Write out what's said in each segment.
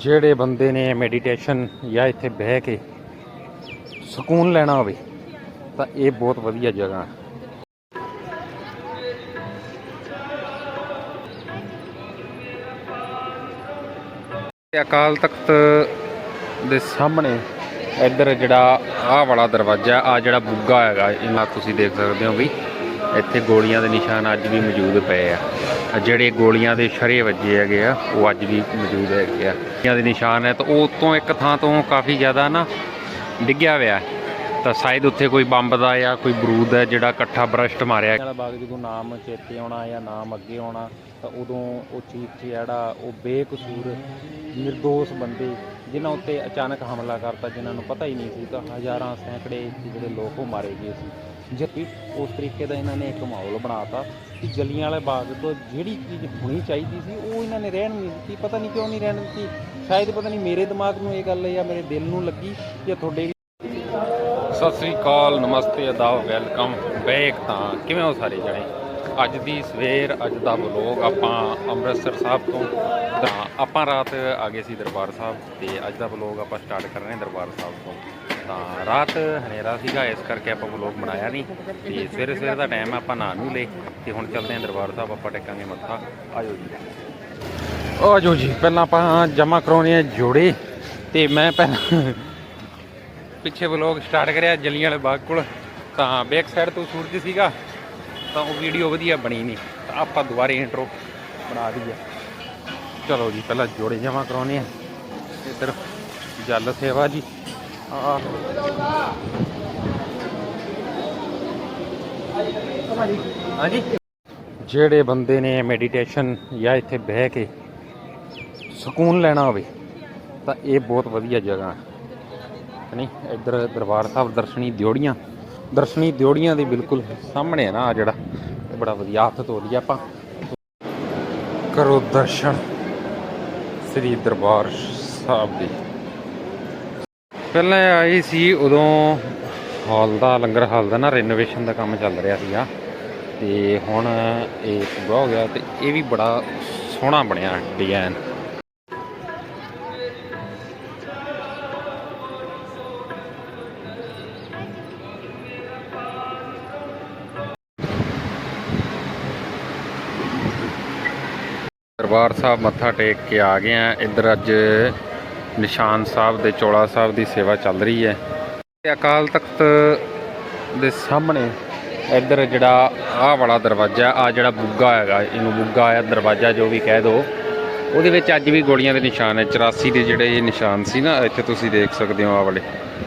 ਜਿਹੜੇ ਬੰਦੇ ਨੇ ਮੈਡੀਟੇਸ਼ਨ ਜਾਂ ਇੱਥੇ ਬਹਿ ਕੇ ਸਕੂਨ ਲੈਣਾ ਹੋਵੇ, ਤਾਂ ਇਹ ਬਹੁਤ ਵਧੀਆ ਜਗ੍ਹਾ ਹੈ। ਅਕਾਲ ਤਖਤ ਦੇ ਸਾਹਮਣੇ ਇੱਧਰ ਜਿਹੜਾ ਆਹ ਵਾਲਾ ਦਰਵਾਜ਼ਾ ਆ ਜਿਹੜਾ ਬੁੱਗਾ ਹੈਗਾ ਇਹਨਾਂ ਤੁਸੀਂ ਦੇਖ ਸਕਦੇ ਹੋ ਵੀ ਇੱਥੇ ਗੋਲੀਆਂ ਦੇ ਨਿਸ਼ਾਨ ਅੱਜ ਵੀ ਮੌਜੂਦ ਪਏ ਆ। ਜਿਹੜੇ ਗੋਲੀਆਂ ਦੇ ਸ਼ਰੇ ਵੱਜੇ ਹੈਗੇ ਆ, ਉਹ ਅੱਜ ਵੀ ਮੌਜੂਦ ਹੈਗੇ ਆ। ਗੋਲੀਆਂ ਦੇ ਨਿਸ਼ਾਨ ਹੈ ਤਾਂ ਉਹ ਤੋਂ ਇੱਕ ਥਾਂ ਤੋਂ ਕਾਫੀ ਜ਼ਿਆਦਾ ਨਾ ਡਿੱਗਿਆ ਹੋਇਆ ਤਾਂ ਸ਼ਾਇਦ ਉੱਥੇ ਕੋਈ ਬੰਬ ਦਾ ਜਾਂ ਕੋਈ ਬਰੂਦ ਹੈ ਜਿਹੜਾ ਇਕੱਠਾ ਬਰਸ਼ਟ ਮਾਰਿਆ ਵਾਲਾ ਬਾਗ ਜਦੋਂ ਨਾਮ ਚੇਤੇ ਆਉਣਾ ਜਾਂ ਨਾਮ ਅੱਗੇ ਆਉਣਾ, ਤਾਂ ਉਦੋਂ ਉਹ ਚੀਫ ਜਿਹੜਾ ਉਹ ਬੇਕਸੂਰ નિર્ਦੋਸ਼ ਬੰਦੇ ਜਿਨ੍ਹਾਂ ਉੱਤੇ ਅਚਾਨਕ ਹਮਲਾ ਕਰਤਾ, ਜਿਨ੍ਹਾਂ ਨੂੰ ਪਤਾ ਹੀ ਨਹੀਂ ਸੀ ਤਾਂ ਹਜ਼ਾਰਾਂ ਸੈਂਕੜੇ ਜਿਹੜੇ ਲੋਕ ਉਹ ਮਾਰੇ ਗਏ ਸੀ। ਜਦਕਿ ਉਸ ਤਰੀਕੇ ਦਾ ਇਹਨਾਂ ਨੇ ਇੱਕ ਮਾਹੌਲ ਬਣਾਤਾ ਕਿ ਜਲੀਆਂ ਵਾਲੇ ਬਾਗ ਤੋਂ ਜਿਹੜੀ ਚੀਜ਼ ਹੋਣੀ ਚਾਹੀਦੀ ਸੀ, ਉਹ ਇਹਨਾਂ ਨੇ ਰਹਿਣ ਨਹੀਂ ਦਿੱਤੀ। ਪਤਾ ਨਹੀਂ ਕਿਉਂ ਨਹੀਂ ਰਹਿਣ ਦਿੱਤੀ। ਸ਼ਾਇਦ ਪਤਾ ਨਹੀਂ ਮੇਰੇ ਦਿਮਾਗ ਨੂੰ ਇਹ ਗੱਲ ਜਾਂ ਮੇਰੇ ਦਿਲ ਨੂੰ ਲੱਗੀ ਜਾਂ ਤੁਹਾਡੇ ਸਤਿ ਸ੍ਰੀ ਅਕਾਲ, ਨਮਸਤੇ, ਅਦਾਬ, ਵੈਲਕਮ ਬੈਕ ਤਾਂ ਕਿਵੇਂ ਹੋ ਸਾਰੇ ਜਣੇ? ਅੱਜ ਦੀ ਸਵੇਰ, ਅੱਜ ਦਾ ਵਲੋਗ ਆਪਾਂ ਅੰਮ੍ਰਿਤਸਰ ਸਾਹਿਬ ਤੋਂ ਤਾਂ ਆਪਾਂ ਰਾਤ ਆ ਗਏ ਸੀ ਦਰਬਾਰ ਸਾਹਿਬ ਤੇ ਅੱਜ ਦਾ ਵਲੋਗ ਆਪਾਂ ਸਟਾਰਟ ਕਰ ਰਹੇ ਹਾਂ ਦਰਬਾਰ ਸਾਹਿਬ ਤੋਂ। ਤਾਂ ਰਾਤ ਹਨੇਰਾ ਸੀਗਾ, ਇਸ ਕਰਕੇ ਆਪਾਂ ਵਲੋਗ ਬਣਾਇਆ ਨਹੀਂ। ਤੇ ਸਵੇਰੇ ਸਵੇਰੇ ਦਾ ਟਾਈਮ ਆਪਾਂ ਨਾ ਨੂੰ ਲਏ ਤੇ ਹੁਣ ਚੱਲਦੇ ਹਾਂ ਦਰਬਾਰ ਸਾਹਿਬ, ਆਪਾਂ ਟੇਕਾਂਗੇ ਮੱਥਾ। ਆਜੋ ਜੀ। ਆਜੋ ਜੀ, ਪਹਿਲਾਂ ਆਪਾਂ ਜਮਾ ਕਰਾਉਣੇ ਆ ਜੋੜੇ ਤੇ ਮੈਂ ਪਹਿਲਾਂ ਪਿੱਛੇ ਵਲੋਗ ਸਟਾਰਟ ਕਰਿਆ ਜਲੀਆਂ ਵਾਲੇ ਬਾਗ ਕੋਲ। ਤਾਂ ਬੈਕ ਸਾਈਡ ਤੋਂ ਸੂਰਜ ਸੀਗਾ, ਤਾਂ ਉਹ ਵੀਡੀਓ ਵਧੀਆ ਬਣੀ ਨਹੀਂ। ਤਾਂ ਆਪਾਂ ਦੁਬਾਰੇ ਇੰਟਰੋ ਬਣਾ ਦਈਏ। ਚਲੋ ਜੀ, ਪਹਿਲਾਂ ਜੋੜੇ ਜਮਾ ਕਰਾਉਣੇ ਆ। ਇੱਧਰ ਜਲ ਸੇਵਾ ਜੀ। ਹਾਂਜੀ। ਜਿਹੜੇ ਬੰਦੇ ਨੇ ਮੈਡੀਟੇਸ਼ਨ ਜਾਂ ਇੱਥੇ ਬਹਿ ਕੇ ਸਕੂਨ ਲੈਣਾ ਹੋਵੇ, ਤਾਂ ਇਹ ਬਹੁਤ ਵਧੀਆ ਜਗ੍ਹਾ ਹੈ। ਨਹੀਂ ਇੱਧਰ ਦਰਬਾਰ ਸਾਹਿਬ ਦਰਸ਼ਨੀ ਦਿਉੜੀਆਂ ਦਰਸ਼ਨੀ ਦਿਉੜੀਆਂ ਦੇ ਬਿਲਕੁਲ ਸਾਹਮਣੇ ਹੈ ਨਾ ਆ ਜਿਹੜਾ, ਇਹ ਬੜਾ ਵਧੀਆ ਹੱਥ ਧੋ ਲਿਆ ਆਪਾਂ। ਕਰੋ ਦਰਸ਼ਨ ਸ੍ਰੀ ਦਰਬਾਰ ਸਾਹਿਬ ਦੇ। ਪਹਿਲਾਂ ਆਈ ਸੀ ਉਦੋਂ ਹਾਲ ਦਾ, ਲੰਗਰ ਹਾਲ ਦਾ ਨਾ ਰੈਨੋਵੇਸ਼ਨ ਦਾ ਕੰਮ ਚੱਲ ਰਿਹਾ ਸੀਗਾ। ਤੇ ਹੁਣ ਇਹ ਪੂਰਾ ਹੋ ਗਿਆ ਤੇ ਇਹ ਵੀ ਬੜਾ ਸੋਹਣਾ ਬਣਿਆ ਡਿਜ਼ਾਈਨ ਦਰਬਾਰ ਸਾਹਿਬ ਮੱਥਾ ਟੇਕ ਕੇ ਆ ਗਏ ਆ। ਇੱਧਰ ਅੱਜ ਨਿਸ਼ਾਨ ਸਾਹਿਬ ਦੇ ਚੋਲਾ ਸਾਹਿਬ ਦੀ ਸੇਵਾ ਚੱਲ ਰਹੀ ਹੈ। ਤੇ ਅਕਾਲ ਤਖਤ ਦੇ ਸਾਹਮਣੇ ਇੱਧਰ ਜਿਹੜਾ ਆਹ ਵਾਲਾ ਦਰਵਾਜ਼ਾ ਆ ਜਿਹੜਾ ਬੁੱਗਾ ਹੈਗਾ, ਇਹਨੂੰ ਬੁੱਗਾ ਆ ਦਰਵਾਜ਼ਾ ਜੋ ਵੀ ਕਹਿ ਦੋ, ਉਹਦੇ ਵਿੱਚ ਅੱਜ ਵੀ ਗੋਲੀਆਂ ਦੇ ਨਿਸ਼ਾਨ ਹੈ। 84 ਦੇ ਜਿਹੜੇ ਇਹ ਨਿਸ਼ਾਨ ਸੀ ਨਾ, ਇੱਥੇ ਤੁਸੀਂ ਦੇਖ ਸਕਦੇ ਹੋ ਆਹ ਵਾਲੇ।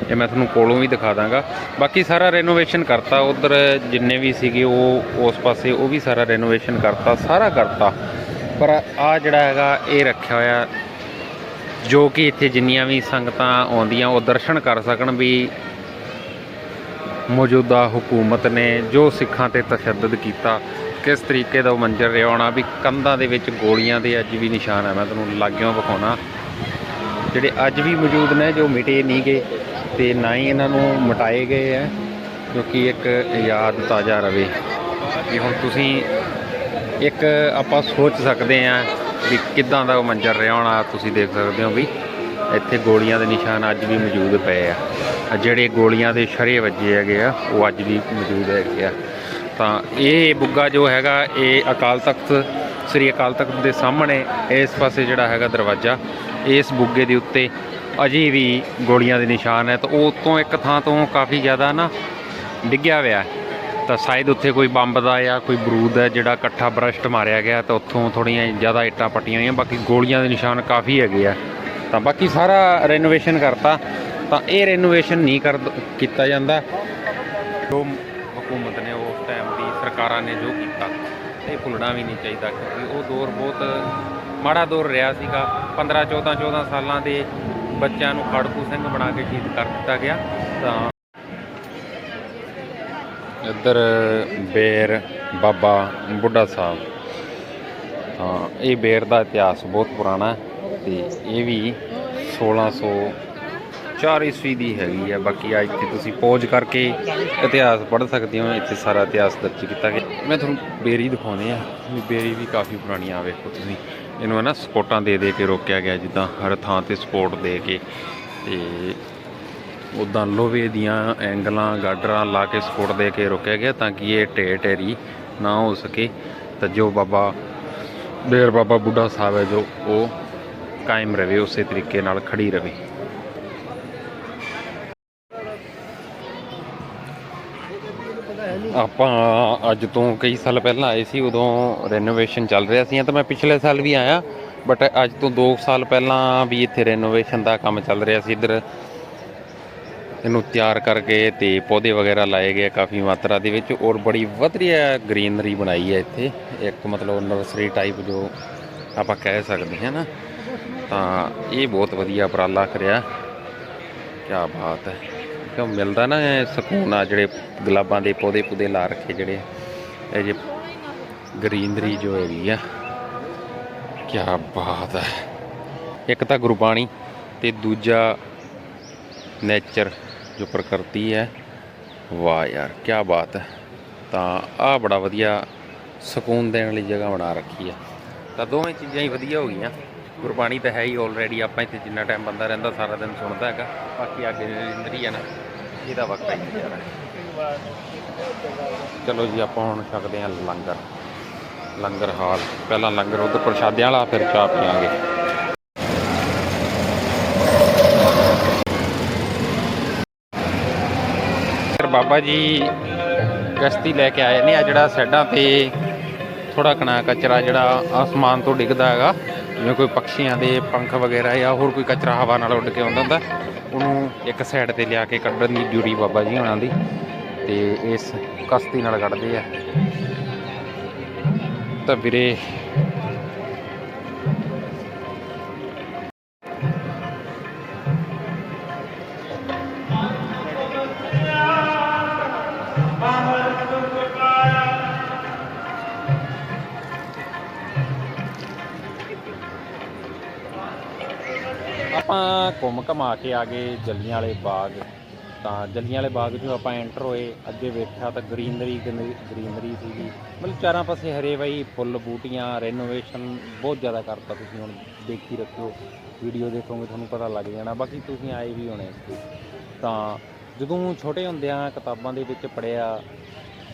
ਇਹ ਮੈਂ ਤੁਹਾਨੂੰ ਕੋਲੋਂ ਵੀ ਦਿਖਾ ਦਾਂਗਾ। ਬਾਕੀ ਸਾਰਾ ਰੈਨੋਵੇਸ਼ਨ ਕਰਤਾ, ਉਧਰ ਜਿੰਨੇ ਵੀ ਸੀਗੇ ਉਹ, ਉਸ ਪਾਸੇ ਉਹ ਵੀ ਸਾਰਾ ਰੈਨੋਵੇਸ਼ਨ ਕਰਤਾ, ਸਾਰਾ ਕਰਤਾ। ਪਰ ਆ ਜਿਹੜਾ ਹੈਗਾ, ਇਹ ਰੱਖਿਆ ਹੋਇਆ ਜੋ ਕਿ ਇੱਥੇ ਜਿੰਨੀਆਂ ਵੀ ਸੰਗਤਾਂ ਆਉਂਦੀਆਂ ਉਹ ਦਰਸ਼ਨ ਕਰ ਸਕਣ ਵੀ ਮੌਜੂਦਾ ਹਕੂਮਤ ਨੇ ਜੋ ਸਿੱਖਾਂ ਤੇ ਤਸ਼ੱਦਦ ਕੀਤਾ। ਕਿਸ ਤਰੀਕੇ ਦਾ ਉਹ ਮੰਜ਼ਰ ਰਿਹਾ ਹੋਣਾ ਵੀ ਕੰਧਾਂ ਦੇ ਵਿੱਚ ਗੋਲੀਆਂ ਦੇ ਅੱਜ ਵੀ ਨਿਸ਼ਾਨ ਹੈ ਮੈਂ ਤੁਹਾਨੂੰ ਲਾਗਿਓਂ ਵਿਖਾਉਣਾ। ਜਿਹੜੇ ਅੱਜ ਵੀ ਮੌਜੂਦ ਨੇ, ਜੋ ਮਿਟੇ ਨਹੀਂ ਗਏ ਤੇ ਨਾ ਹੀ ਇਹਨਾਂ ਨੂੰ ਮਿਟਾਏ ਗਏ ਹੈ ਕਿਉਂਕਿ ਇੱਕ ਯਾਦ ਤਾਜ਼ਾ ਰਵੇ। ਕਿ ਹੁਣ ਤੁਸੀਂ ਇੱਕ ਆਪਾਂ ਸੋਚ ਸਕਦੇ ਹਾਂ ਵੀ ਕਿੱਦਾਂ ਦਾ ਉਹ ਮੰਜ਼ਰ ਰਿਹਾ ਹੋਣਾ ਤੁਸੀਂ ਦੇਖ ਸਕਦੇ ਹੋ ਵੀ ਇੱਥੇ ਗੋਲੀਆਂ ਦੇ ਨਿਸ਼ਾਨ ਅੱਜ ਵੀ ਮੌਜੂਦ ਪਏ ਆ। ਆਹ ਜਿਹੜੇ ਗੋਲੀਆਂ ਦੇ ਸ਼ਰੇ ਵੱਜੇ ਹੈਗੇ ਆ, ਉਹ ਅੱਜ ਵੀ ਮੌਜੂਦ ਹੈਗੇ ਆ। ਤਾਂ ਇਹ ਬੁੱਗਾ ਜੋ ਹੈਗਾ, ਇਹ ਅਕਾਲ ਤਖਤ, ਸ੍ਰੀ ਅਕਾਲ ਤਖਤ ਦੇ ਸਾਹਮਣੇ ਇਸ ਪਾਸੇ ਜਿਹੜਾ ਹੈਗਾ ਦਰਵਾਜ਼ਾ, ਇਸ ਬੁੱਗੇ ਦੇ ਉੱਤੇ ਅਜੇ ਵੀ ਗੋਲੀਆਂ ਦੇ ਨਿਸ਼ਾਨ ਹੈ। ਤਾਂ ਉਹ ਤੋਂ ਇੱਕ ਥਾਂ ਤੋਂ ਕਾਫੀ ਜ਼ਿਆਦਾ ਨਾ ਡਿੱਗਿਆ ਹੋਇਆ ਹੈ। ਤਾਂ ਸ਼ਾਇਦ ਉੱਥੇ ਕੋਈ ਬੰਬ ਦਾ ਜਾਂ ਕੋਈ ਬਰੂਦ ਹੈ ਜਿਹੜਾ ਇਕੱਠਾ ਬਰਸ਼ਟ ਮਾਰਿਆ ਗਿਆ ਤਾਂ ਉੱਥੋਂ ਥੋੜੀਆਂ ਜ਼ਿਆਦਾ ਇੱਟਾਂ ਪੱਟੀਆਂ ਹੋਈਆਂ, ਬਾਕੀ ਗੋਲੀਆਂ ਦੇ ਨਿਸ਼ਾਨ ਕਾਫੀ ਹੈਗੇ ਆ। ਤਾਂ ਬਾਕੀ ਸਾਰਾ ਰੈਨੋਵੇਸ਼ਨ ਕਰਤਾ, ਤਾਂ ਇਹ ਰੈਨੋਵੇਸ਼ਨ ਨਹੀਂ ਕਰ ਕੀਤਾ ਜਾਂਦਾ। ਜੋ ਹਕੂਮਤ ਨੇ ਉਸ ਟਾਈਮ ਦੀ ਸਰਕਾਰਾਂ ਨੇ ਜੋ ਕੀਤਾ, ਇਹ ਭੁੱਲਣਾ ਵੀ ਨਹੀਂ ਚਾਹੀਦਾ ਕਿਉਂਕਿ ਉਹ ਦੌਰ ਬਹੁਤ ਮਾੜਾ ਦੌਰ ਰਿਹਾ ਸੀਗਾ। 15 14 14 ਸਾਲਾਂ ਦੇ ਬੱਚਿਆਂ ਨੂੰ ਖੜਕੂ ਸਿੰਘ ਬਣਾ ਕੇ ਸ਼ਹੀਦ ਕਰ ਦਿੱਤਾ ਗਿਆ। ਤਾਂ ਇੱਧਰ ਬੇਰ, ਬਾਬਾ, ਬੁੱਢਾ ਸਾਹਿਬ। ਤਾਂ ਇਹ ਬੇਰ ਦਾ ਇਤਿਹਾਸ ਬਹੁਤ ਪੁਰਾਣਾ ਹੈ ਤੇ ਇਹ ਵੀ 1604 ਈਸਵੀ ਦੀ ਹੈਗੀ ਆ ਬਾਕੀ ਅੱਜ ਇੱਥੇ ਤੁਸੀਂ ਪੌਜ ਕਰਕੇ ਇਤਿਹਾਸ ਪੜ੍ਹ ਸਕਦੇ ਹੋ। ਇੱਥੇ ਸਾਰਾ ਇਤਿਹਾਸ ਦਰਜ ਕੀਤਾ ਗਿਆ। ਮੈਂ ਤੁਹਾਨੂੰ ਬੇਰੀ ਦਿਖਾਉਂਦੇ ਆ ਵੀ ਬੇਰੀ ਵੀ ਕਾਫੀ ਪੁਰਾਣੀ ਆ, ਵੇਖੋ ਤੁਸੀਂ। ਇਹਨੂੰ ਹੈ ਨਾ ਸਪੋਰਟਾਂ ਦੇ ਦੇ ਕੇ ਰੋਕਿਆ ਗਿਆ, ਜਿੱਦਾਂ ਹਰ ਥਾਂ ਤੇ ਸਪੋਰਟ ਦੇ ਕੇ। ਤੇ ਉਦਾਂ ਲੋਹੇ ਦੀਆਂ ਐਂਗਲਾਂ, ਗਾਡਰਾਂ ਲਾ ਕੇ ਸਪੋਰਟ ਦੇ ਕੇ ਰੋਕਿਆ ਗਿਆ ਤਾਂ ਕਿ ਇਹ ਢੇ ਢੇਰੀ ਨਾ ਹੋ ਸਕੇ। ਤਾਂ ਜੋ ਬਾਬਾ, ਡੇਰ ਬਾਬਾ ਬੁੱਢਾ ਸਾਹਿਬ ਹੈ ਜੋ ਉਹ ਕਾਇਮ ਰਵੇ ਉਸੇ ਤਰੀਕੇ ਨਾਲ ਖੜੀ ਰਵੇ ਆਪਾਂ ਅੱਜ ਤੋਂ ਕਈ ਸਾਲ ਪਹਿਲਾਂ ਆਏ ਸੀ, ਉਦੋਂ ਰੈਨੋਵੇਸ਼ਨ ਚੱਲ ਰਿਹਾ ਸੀ। ਤਾਂ ਮੈਂ ਪਿਛਲੇ ਸਾਲ ਵੀ ਆਇਆ ਬਟ ਅੱਜ ਤੋਂ 2 ਸਾਲ ਪਹਿਲਾਂ ਵੀ ਇੱਥੇ ਰੈਨੋਵੇਸ਼ਨ ਦਾ ਕੰਮ ਚੱਲ ਰਿਹਾ ਸੀ। ਇੱਧਰ ਇਹਨੂੰ ਤਿਆਰ ਕਰਕੇ ਤੇ ਪੌਦੇ ਵਗੈਰਾ ਲਾਏ ਗਏ ਕਾਫੀ ਮਾਤਰਾ ਦੇ ਵਿੱਚ ਔਰ ਬੜੀ ਵਧੀਆ ਗ੍ਰੀਨਰੀ ਬਣਾਈ ਹੈ ਇੱਥੇ। ਇੱਕ ਮਤਲਬ ਨਰਸਰੀ ਟਾਈਪ ਜੋ ਆਪਾਂ ਕਹਿ ਸਕਦੇ ਹਾਂ ਨਾ, ਤਾਂ ਇਹ ਬਹੁਤ ਵਧੀਆ ਉਪਰਾਲਾ ਕਰਿਆ। ਕੀ ਬਾਤ ਹੈ। ਕਿਉਂ ਮਿਲਦਾ ਨਾ ਇਹ ਸਕੂਨ ਆ ਜਿਹੜੇ ਗੁਲਾਬਾਂ ਦੇ ਪੌਦੇ ਪੁਦੇ ਲਾ ਰੱਖੇ ਜਿਹੜੇ, ਇਹ ਜੇ ਗ੍ਰੀਨਰੀ ਜੋ ਹੈਗੀ ਆ। ਕੀ ਬਾਤ ਹੈ। ਇੱਕ ਤਾਂ ਗੁਰਬਾਣੀ ਤੇ ਦੂਜਾ ਨੇਚਰ ਜੋ ਪ੍ਰਕਿਰਤੀ ਹੈ, ਵਾਹ ਯਾਰ ਕੀ ਬਾਤ ਹੈ। ਤਾਂ ਆਹ ਬੜਾ ਵਧੀਆ ਸਕੂਨ ਦੇਣ ਵਾਲੀ ਜਗ੍ਹਾ ਬਣਾ ਰੱਖੀ ਹੈ। ਤਾਂ ਦੋਵੇਂ ਚੀਜ਼ਾਂ ਹੀ ਵਧੀਆ ਹੋ ਗਈਆਂ। ਗੁਰਬਾਣੀ ਤਾਂ ਹੈ ਹੀ ਆਲਰੇਡੀ ਆਪਾਂ ਇੱਥੇ ਜਿੰਨਾ ਟਾਈਮ ਬੰਦਾ ਰਹਿੰਦਾ, ਸਾਰਾ ਦਿਨ ਸੁਣਦਾ ਹੈਗਾ। ਬਾਕੀ ਅੱਗੇ ਰਿੰਦਰੀ ਹੈ ਨਾ, ਇਹਦਾ ਵਕਤ ਹੀ ਨਜ਼ਾਰਾ ਚਲੋ ਜੀ, ਆਪਾਂ ਹੁਣ ਛਕਦੇ ਹਾਂ ਲੰਗਰ। ਲੰਗਰ ਹਾਲ। ਪਹਿਲਾਂ ਲੰਗਰ ਉਧਰ ਪ੍ਰਸ਼ਾਦਿਆਂ ਵਾਲਾ, ਫਿਰ ਚਾਹ ਪੀਾਂਗੇ ਬਾਬਾ ਜੀ ਕਸ਼ਤੀ ਲੈ ਕੇ ਆਏ ਨੇ। ਆ ਜਿਹੜਾ ਸਾਈਡਾਂ ਤੇ ਥੋੜਾ ਕਣਾ ਕਚਰਾ ਜਿਹੜਾ ਆਸਮਾਨ ਤੋਂ ਡਿੱਗਦਾ ਹੈਗਾ, ਜਿਵੇਂ ਕੋਈ ਪੰਛੀਆਂ ਦੇ ਪੰਖ ਵਗੈਰਾ ਜਾਂ ਹੋਰ ਕੋਈ ਕਚਰਾ ਹਵਾ ਨਾਲ ਉੱਡ ਕੇ ਆਉਂਦਾ ਹੁੰਦਾ, ਉਹਨੂੰ ਇੱਕ ਸਾਈਡ ਤੇ ਲਿਆ ਕੇ ਕੱਢਣ ਦੀ ਡਿਊਟੀ ਬਾਬਾ ਜੀ ਉਹਨਾਂ ਦੀ ਤੇ ਇਸ ਕਸ਼ਤੀ ਨਾਲ ਕੱਢਦੇ ਆ। ਤਾਂ ਵੀਰੇ ਆਪਾਂ ਘੁੰਮ ਘਮਾ ਕੇ ਆ ਗਏ ਜੱਲੀਆਂ ਵਾਲੇ ਬਾਗ। ਤਾਂ ਜੱਲੀਆਂ ਵਾਲੇ ਬਾਗ 'ਚੋਂ ਆਪਾਂ ਐਂਟਰ ਹੋਏ, ਅੱਗੇ ਵੇਖਿਆ ਤਾਂ ਗ੍ਰੀਨਰੀ ਗ੍ਰੀਨਰੀ ਸੀਗੀ। ਮਤਲਬ ਚਾਰਾਂ ਪਾਸੇ ਹਰੇ ਬਾਈ, ਫੁੱਲ ਬੂਟੀਆਂ ਰੈਨੋਵੇਸ਼ਨ ਬਹੁਤ ਜ਼ਿਆਦਾ ਕਰਤਾ ਤੁਸੀਂ ਹੁਣ ਦੇਖੀ ਰੱਖਿਓ। ਵੀਡੀਓ ਦੇਖੋਗੇ ਤੁਹਾਨੂੰ ਪਤਾ ਲੱਗ ਜਾਣਾ, ਬਾਕੀ ਤੁਸੀਂ ਆਏ ਵੀ ਹੋਣੇ ਇੱਥੇ। ਤਾਂ ਜਦੋਂ ਛੋਟੇ ਹੁੰਦਿਆਂ ਕਿਤਾਬਾਂ ਦੇ ਵਿੱਚ ਪੜਿਆ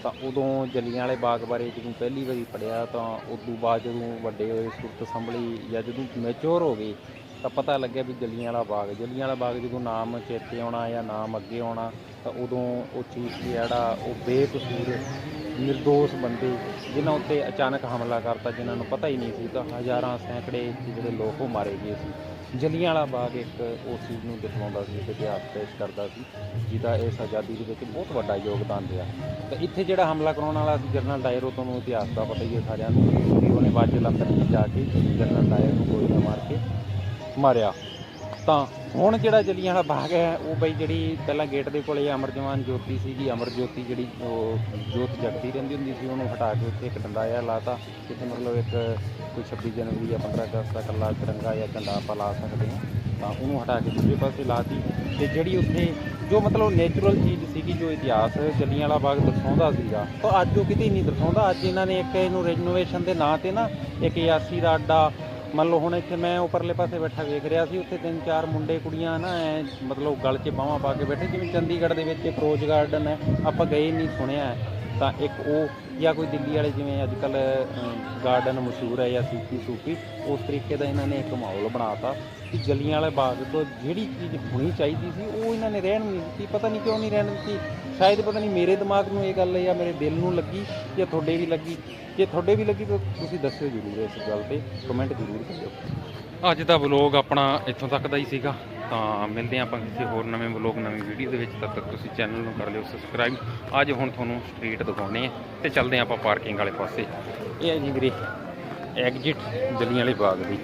ਤਾਂ ਉਦੋਂ ਜੱਲੀਆਂ ਵਾਲੇ ਬਾਗ ਬਾਰੇ ਜਦੋਂ ਪਹਿਲੀ ਵਾਰੀ ਪੜਿਆ ਤਾਂ ਉਦੋਂ ਬਾਅਦ ਜਦੋਂ ਵੱਡੇ ਹੋਏ, ਸੁਰਤ ਸੰਭਲੀ ਜਾਂ ਜਦੋਂ ਮੈਚੁਰ ਹੋ ਗਏ ਤਾਂ ਪਤਾ ਲੱਗਿਆ ਵੀ ਜਲੀਆਂ ਵਾਲਾ ਬਾਗ, ਜੱਲੀਆਂ ਵਾਲਾ ਬਾਗ ਜਦੋਂ ਨਾਮ ਚੇਤੇ ਆਉਣਾ ਜਾਂ ਨਾਮ ਅੱਗੇ ਆਉਣਾ, ਤਾਂ ਉਦੋਂ ਉਹ ਚੀਜ਼ ਜਿਹੜਾ ਉਹ ਬੇਕਸੂਰ નિર્ਦੋਸ਼ ਬੰਦੇ ਜਿਨ੍ਹਾਂ ਉੱਤੇ ਅਚਾਨਕ ਹਮਲਾ ਕਰਤਾ, ਜਿਨ੍ਹਾਂ ਨੂੰ ਪਤਾ ਹੀ ਨਹੀਂ ਸੀ ਤਾਂ ਹਜ਼ਾਰਾਂ ਸੈਂਕੜੇ ਜਿਹੜੇ ਲੋਕ ਉਹ ਮਾਰੇ ਗਏ ਸੀ। ਜਲੀਆਂ ਵਾਲਾ ਬਾਗ ਇੱਕ ਉਸ ਚੀਜ਼ ਨੂੰ ਦਿਖਾਉਂਦਾ ਸੀ ਤੇ ਇਤਿਹਾਸ ਪੇਸ਼ ਕਰਦਾ ਸੀ, ਜਿਹਦਾ ਇਸ ਆਜ਼ਾਦੀ ਦੇ ਵਿੱਚ ਬਹੁਤ ਵੱਡਾ ਯੋਗਦਾਨ ਰਿਹਾ। ਤਾਂ ਇੱਥੇ ਜਿਹੜਾ ਹਮਲਾ ਕਰਾਉਣ ਵਾਲਾ ਸੀ, ਜਨਰਲ ਡਾਇਰ, ਉਹ ਤੁਹਾਨੂੰ ਇਤਿਹਾਸ ਦਾ ਪਤਾ ਹੀ ਹੈ ਸਾਰਿਆਂ ਨੂੰ ਕਿ ਉਹਨੇ ਬਾਅਦ ਚ ਜਾ ਕੇ ਜਨਰਲ ਡਾਇਰ ਨੂੰ ਗੋਲੀਆਂ ਮਾਰ ਕੇ ਮਾਰਿਆ। ਤਾਂ ਹੁਣ ਜਿਹੜਾ ਜਲੀਆਂ ਵਾਲਾ ਬਾਗ ਹੈ, ਉਹ ਬਈ ਜਿਹੜੀ ਪਹਿਲਾਂ ਗੇਟ ਦੇ ਕੋਲੇ ਅਮਰ ਜਵਾਨ ਜੋਤੀ ਸੀਗੀ। ਅਮਰ ਜੋਤੀ ਜਿਹੜੀ ਉਹ ਜੋਤ ਜਗਦੀ ਰਹਿੰਦੀ ਹੁੰਦੀ ਸੀ, ਉਹਨੂੰ ਹਟਾ ਕੇ ਉੱਥੇ ਇੱਕ ਡੰਡਾ ਜਿਹਾ ਲਾਤਾ, ਜਿੱਥੇ ਮਤਲਬ ਇੱਕ ਕੋਈ 26 ਜਨਵਰੀ ਜਾਂ 15 ਅਗਸਤ ਦਾ ਇਕੱਲਾ ਤਿਰੰਗਾ ਜਾਂ ਝੰਡਾ ਆਪਾਂ ਲਾ ਸਕਦੇ ਹਾਂ। ਤਾਂ ਉਹਨੂੰ ਹਟਾ ਕੇ ਦੂਜੇ ਪਾਸੇ ਲਾਤੀ ਤੇ ਜਿਹੜੀ ਉੱਥੇ ਜੋ ਮਤਲਬ ਨੇਚਰਲ ਚੀਜ਼ ਸੀਗੀ, ਜੋ ਇਤਿਹਾਸ ਜੱਲੀਆਂ ਵਾਲਾ ਬਾਗ ਦਰਸਾਉਂਦਾ ਸੀਗਾ, ਤਾਂ ਅੱਜ ਉਹ ਕਿਤੇ ਨਹੀਂ ਦਰਸਾਉਂਦਾ। ਅੱਜ ਇਹਨਾਂ ਨੇ ਇੱਕ ਇਹਨੂੰ ਰੈਨੋਵੇਸ਼ਨ ਦੇ ਨਾਂ ਤੇ ਨਾ ਇੱਕ ਯਾਸੀ ਦਾ ਅੱਡਾ ਮੰਨ ਲਓ ਹੁਣ ਇੱਥੇ ਮੈਂ ਉੱਪਰਲੇ ਪਾਸੇ ਬੈਠਾ ਵੇਖ ਰਿਹਾ ਸੀ, ਉੱਥੇ ਤਿੰਨ ਚਾਰ ਮੁੰਡੇ ਕੁੜੀਆਂ ਨਾ ਐ ਮਤਲਬ ਗਲ 'ਚ ਬਾਹਾਂ ਪਾ ਕੇ ਬੈਠੇ, ਜਿਵੇਂ ਚੰਡੀਗੜ੍ਹ ਦੇ ਵਿੱਚ ਇੱਕ ਰੋਜ਼ ਗਾਰਡਨ ਹੈ, ਆਪਾਂ ਗਏ ਨਹੀਂ ਸੁਣਿਆ ਤਾਂ ਇੱਕ ਉਹ ਜਾਂ ਕੋਈ ਦਿੱਲੀ ਵਾਲੇ ਜਿਵੇਂ ਅੱਜ ਕੱਲ ਗਾਰਡਨ ਮਸ਼ਹੂਰ ਹੈ ਜਾਂ ਸੂਫੀ ਸੂਫੀ, ਉਸ ਤਰੀਕੇ ਦਾ ਇਹਨਾਂ ਨੇ ਇੱਕ ਮਾਹੌਲ ਬਣਾਤਾ ਕਿ ਗਲੀਆਂ ਵਾਲੇ ਬਾਗ ਤੋਂ ਜਿਹੜੀ ਚੀਜ਼ ਹੋਣੀ ਚਾਹੀਦੀ ਸੀ, ਉਹ ਇਹਨਾਂ ਨੇ ਰਹਿਣ ਨਹੀਂ ਦਿੱਤੀ। ਪਤਾ ਨਹੀਂ ਕਿਉਂ ਨਹੀਂ ਰਹਿਣ ਦਿੱਤੀ। ਸ਼ਾਇਦ ਪਤਾ ਨਹੀਂ ਮੇਰੇ ਦਿਮਾਗ ਨੂੰ ਇਹ ਗੱਲ ਜਾਂ ਮੇਰੇ ਦਿਲ ਨੂੰ ਲੱਗੀ ਜਾਂ ਤੁਹਾਡੇ ਵੀ ਲੱਗੀ। ਜੇ ਤੁਹਾਡੇ ਵੀ ਲੱਗੀ ਤਾਂ ਤੁਸੀਂ ਦੱਸਿਓ ਜ਼ਰੂਰ ਇਸ ਗੱਲ ਤੇ ਕਮੈਂਟ ਜ਼ਰੂਰ ਕਰਿਓ। ਅੱਜ ਦਾ ਵਲੌਗ ਆਪਣਾ ਇੱਥੋਂ ਤੱਕ ਦਾ ਹੀ ਸੀਗਾ। ਤਾਂ ਮਿਲਦੇ ਹਾਂ ਆਪਾਂ ਕਿਸੇ ਹੋਰ ਨਵੇਂ ਵਲੌਗ, ਨਵੀਂ ਵੀਡੀਓ ਦੇ ਵਿੱਚ। ਤਦ ਤੱਕ ਤੁਸੀਂ ਚੈਨਲ ਨੂੰ ਕਰ ਲਿਓ ਸਬਸਕ੍ਰਾਈਬ ਅੱਜ ਹੁਣ ਤੁਹਾਨੂੰ ਸਟਰੀਟ ਦਿਖਾਉਣੇ ਆ ਤੇ ਚੱਲਦੇ ਹਾਂ ਆਪਾਂ ਪਾਰਕਿੰਗ ਵਾਲੇ ਪਾਸੇ। ਇਹ ਹੈ ਜੀ ਵੀਰੇ ਐਗਜ਼ਿਟ ਜਲੀਆਂ ਵਾਲੇ ਬਾਗ ਦੀ।